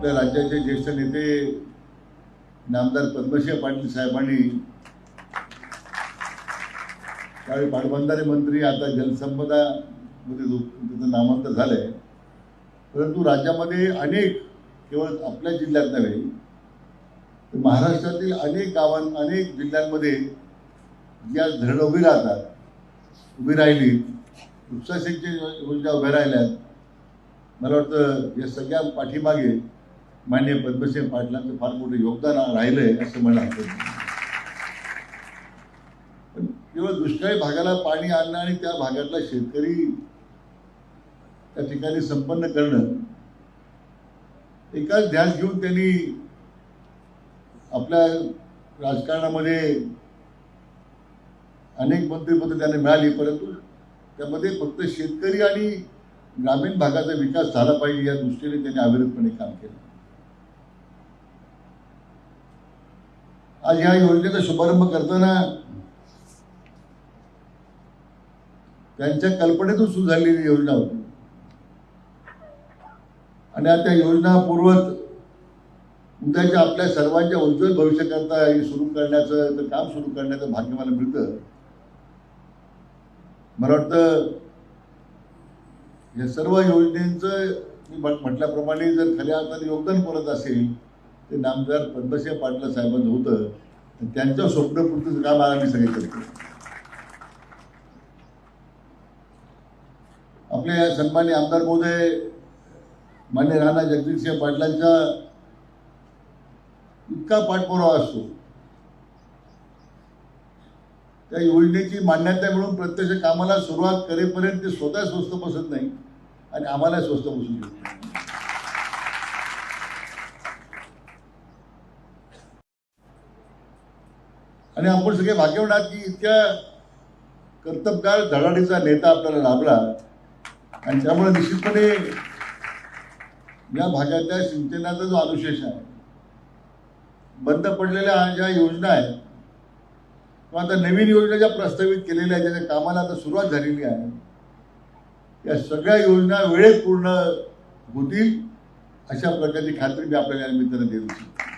आपल्या राज्याचे ज्येष्ठ नेते नामदार पद्मशिव पाटील साहेबांनी त्यावेळी पाटबंधारे मंत्री आता जलसंपदा मध्ये त्याचं नामांतर झालंय परंतु राज्यामध्ये अनेक केवळ आपल्या जिल्ह्यात नव्हे तर महाराष्ट्रातील अनेक गावां अनेक जिल्ह्यांमध्ये ज्या धरण उभी राहतात उभी राहिली उपसा सिंचन योजना उभ्या राहिल्यात मला वाटतं या सगळ्या पाठीमागे मान्य पद्मसिंह पाटलांचं फार मोठं योगदान राहिलंय असं मला वाटतं. पण केवळ दुष्काळी भागाला पाणी आणणं आणि त्या भागातला शेतकरी त्या ठिकाणी संपन्न करणं एकाच ध्यास घेऊन त्यांनी आपल्या राजकारणामध्ये अनेक मंत्रिपदं त्यांना मिळाली परंतु त्यामध्ये फक्त शेतकरी आणि ग्रामीण भागाचा विकास झाला पाहिजे या दृष्टीने त्यांनी अविरतपणे काम केलं. आज ह्या योजनेचा शुभारंभ करताना त्यांच्या कल्पनेतून सुरू झालेली योजना होती. आणि आता त्या योजना पूर्वत उद्याच्या आपल्या सर्वांच्या उज्ज्वल भविष्याकरता हे सुरू करण्याचं तर काम सुरू करण्याचं भाग्य मला मिळतं. मला वाटतं या सर्व योजनेचं मी म्हटल्याप्रमाणे जर खऱ्या अर्थाने योगदान करत असेल ते नामदार पद्मसिंह पाटील साहेबांचं होतं. आणि त्यांच्या स्वप्नपूर्तीचं काम आज आम्ही सगळे करतो. आपले या सन्मान्य आमदार महोदय मान्य राणा जगदीशसिंह पाटलांचा इतका पाठपुरावा असतो. त्या योजनेची मान्यता मिळून प्रत्यक्ष कामाला सुरुवात करेपर्यंत ते स्वतः स्वस्त बसत नाही आणि आम्हाला स्वस्त बसू देत आणि आपण सगळे भाग्यवान आहात की इतक्या कर्तबगार धडाडीचा नेता आपल्याला लाभला. आणि त्यामुळे निश्चितपणे या भागातल्या सिंचनाचा जो अनुशेष आहे बंद पडलेल्या ज्या योजना आहेत किंवा आता नवीन योजना ज्या प्रस्तावित केलेल्या आहेत ज्याच्या कामाला आता सुरुवात झालेली आहे या सगळ्या योजना वेळेत पूर्ण होतील अशा प्रकारची खात्री मी आपल्याला या निमित्तानं देऊ इच्छितो.